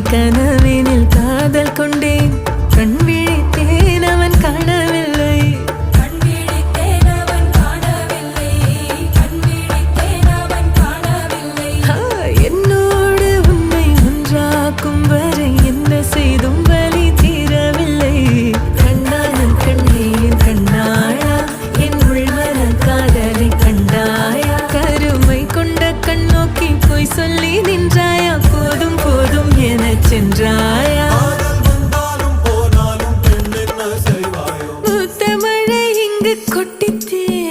உன்னை கனவினில் காதல் கொண்டேன். கண் விழித்தேன் அவன் காணவில்லை. என்னோடு உன்னை ஒன்றாக்கும் வரை என்ன செய்தும் வலி தீரவில்லை. கண்ணான கண்ணே என் கண்ணாழா என் உள்வர காதலை